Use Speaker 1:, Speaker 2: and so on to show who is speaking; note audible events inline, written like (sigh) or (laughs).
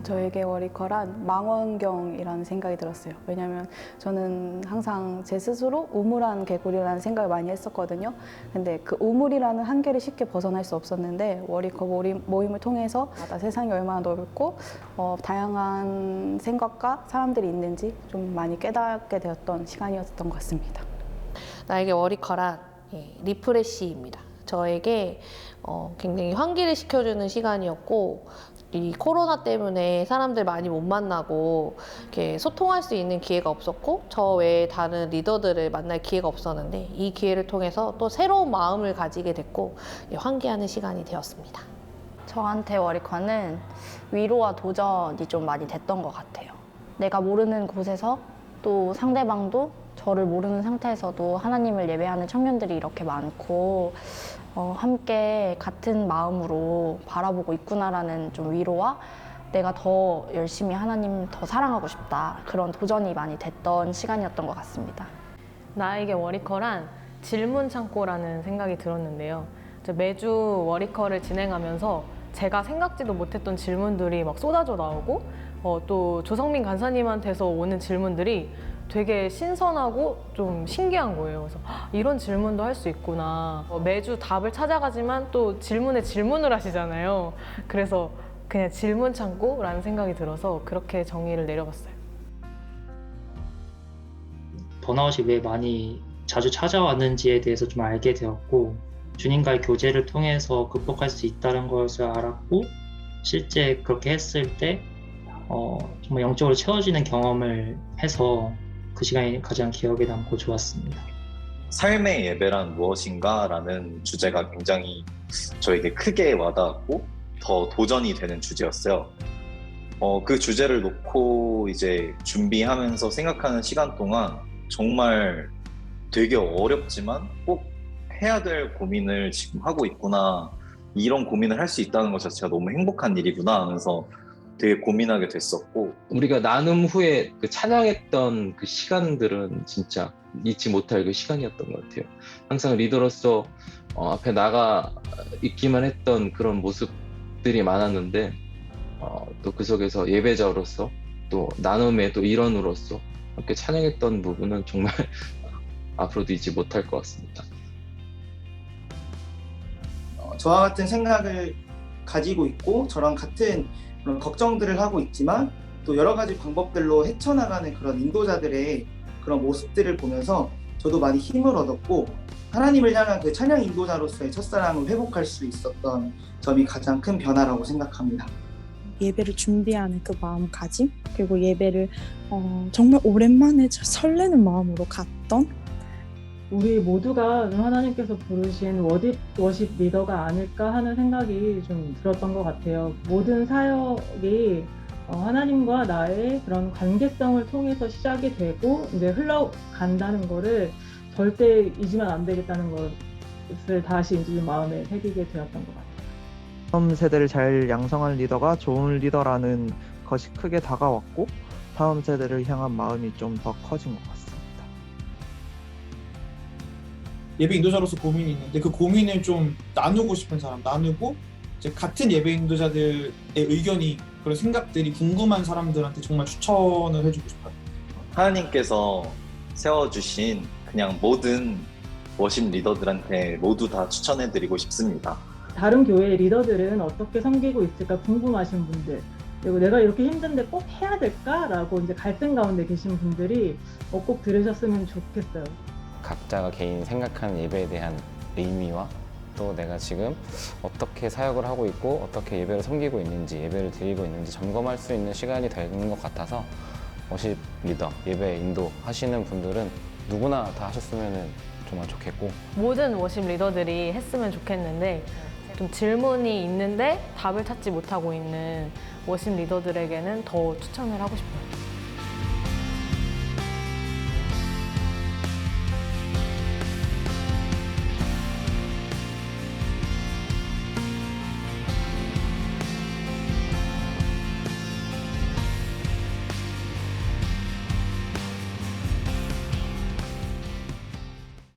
Speaker 1: 어, 저에게 워리커란 망원경이라는 생각이 들었어요. 왜냐하면 저는 항상 제 스스로 우물한 개구리라는 생각을 많이 했었거든요. 근데 그 우물이라는 한계를 쉽게 벗어날 수 없었는데 워리커 모임- 모임을 통해서 아, 나 세상이 얼마나 넓고 어, 다양한 생각과 사람들이 있는지 좀 많이 깨닫게 되었던 시간이었던 것 같습니다.
Speaker 2: 나에게 워리커란 예, 리프레시입니다. 저에게 어, 굉장히 환기를 시켜주는 시간이었고 이 코로나 때문에 사람들 많이 못 만나고 이렇게 소통할 수 있는 기회가 없었고 저 외에 다른 리더들을 만날 기회가 없었는데 이 기회를 통해서 또 새로운 마음을 가지게 됐고 예, 환기하는 시간이 되었습니다.
Speaker 3: 저한테 워리커는 위로와 도전이 좀 많이 됐던 것 같아요. 내가 모르는 곳에서 또 상대방도 저를 모르는 상태에서도 하나님을 예배하는 청년들이 이렇게 많고 어, 함께 같은 마음으로 바라보고 있구나라는 좀 위로와 내가 더 열심히 하나님 더 사랑하고 싶다 그런 도전이 많이 됐던 시간이었던 것 같습니다.
Speaker 4: 나에게 워리커란 질문 창고라는 생각이 들었는데요. 매주 워리커를 진행하면서 제가 생각지도 못했던 질문들이 막 쏟아져 나오고 어, 또 조성민 간사님한테서 오는 질문들이 되게 신선하고 좀 신기한 거예요. 그래서 "헉, 이런 질문도 할 수 있구나. 어, 매주 답을 찾아가지만 또 질문에 질문을 하시잖아요. 그래서 그냥 질문 창고라는 생각이 들어서 그렇게 정의를 내려봤어요.
Speaker 5: 번아웃이 왜 많이 자주 찾아왔는지에 대해서 좀 알게 되었고 주님과의 교제를 통해서 극복할 수 있다는 것을 알았고 실제 그렇게 했을 때 어, 정말 영적으로 채워지는 경험을 해서 그 시간이 가장 기억에 남고 좋았습니다.
Speaker 6: 삶의 예배란 무엇인가? 라는 주제가 굉장히 저에게 크게 와닿았고 더 도전이 되는 주제였어요. 어, 그 주제를 놓고 이제 준비하면서 생각하는 시간 동안 정말 되게 어렵지만 꼭 해야 될 고민을 지금 하고 있구나. 이런 고민을 할 수 있다는 것 자체가 너무 행복한 일이구나 하면서 되게 고민하게 됐었고
Speaker 7: 우리가 나눔 후에 그 찬양했던 그 시간들은 진짜 잊지 못할 그 시간이었던 것 같아요. 항상 리더로서 어, 앞에 나가 있기만 했던 그런 모습들이 많았는데 어, 또 그 속에서 예배자로서 또 나눔의 또 일원으로서 함께 찬양했던 부분은 정말 (laughs) 앞으로도 잊지 못할 것 같습니다.
Speaker 8: 어, 저와 같은 생각을 가지고 있고 저랑 같은 그런 걱정들을 하고 있지만 또 여러 가지 방법들로 헤쳐나가는 그런 인도자들의 그런 모습들을 보면서 저도 많이 힘을 얻었고 하나님을 향한 그 찬양 인도자로서의 첫사랑을 회복할 수 있었던 점이 가장 큰 변화라고 생각합니다.
Speaker 9: 예배를 준비하는 그 마음가짐 그리고 예배를 어, 정말 오랜만에 설레는 마음으로 갔던
Speaker 10: 우리 모두가 하나님께서 부르신 워십, 워십 리더가 아닐까 하는 생각이 좀 들었던 것 같아요. 모든 사역이 어, 하나님과 나의 그런 관계성을 통해서 시작이 되고 이제 흘러간다는 거를 절대 잊으면 안 되겠다는 것을 다시 이제 마음에 새기게 되었던 것 같아요.
Speaker 11: 다음 세대를 잘 양성한 리더가 좋은 리더라는 것이 크게 다가왔고 다음 세대를 향한 마음이 좀 더 커진 것 같습니다.
Speaker 12: 예배 인도자로서 고민이 있는데 그 고민을 좀 나누고 싶은 사람 나누고 이제 같은 예배 인도자들의 의견이 그런 생각들이 궁금한 사람들한테 정말 추천을 해주고 싶어요.
Speaker 6: 하나님께서 세워주신 그냥 모든 워십 리더들한테 모두 다 추천해드리고 싶습니다.
Speaker 10: 다른 교회의 리더들은 어떻게 섬기고 있을까 궁금하신 분들 그리고 내가 이렇게 힘든데 꼭 해야 될까라고 이제 갈등 가운데 계신 분들이 어, 꼭 들으셨으면 좋겠어요.
Speaker 13: 각자가 개인 생각하는 예배에 대한 의미와 또 내가 지금 어떻게 사역을 하고 있고 어떻게 예배를 섬기고 있는지 예배를 드리고 있는지 점검할 수 있는 시간이 되는 것 같아서 워십 리더 예배 인도 하시는 분들은 누구나 다 하셨으면 정말 좋겠고
Speaker 4: 모든 워십 리더들이 했으면 좋겠는데 좀 질문이 있는데 답을 찾지 못하고 있는 워십 리더들에게는 더 추천을 하고 싶어요.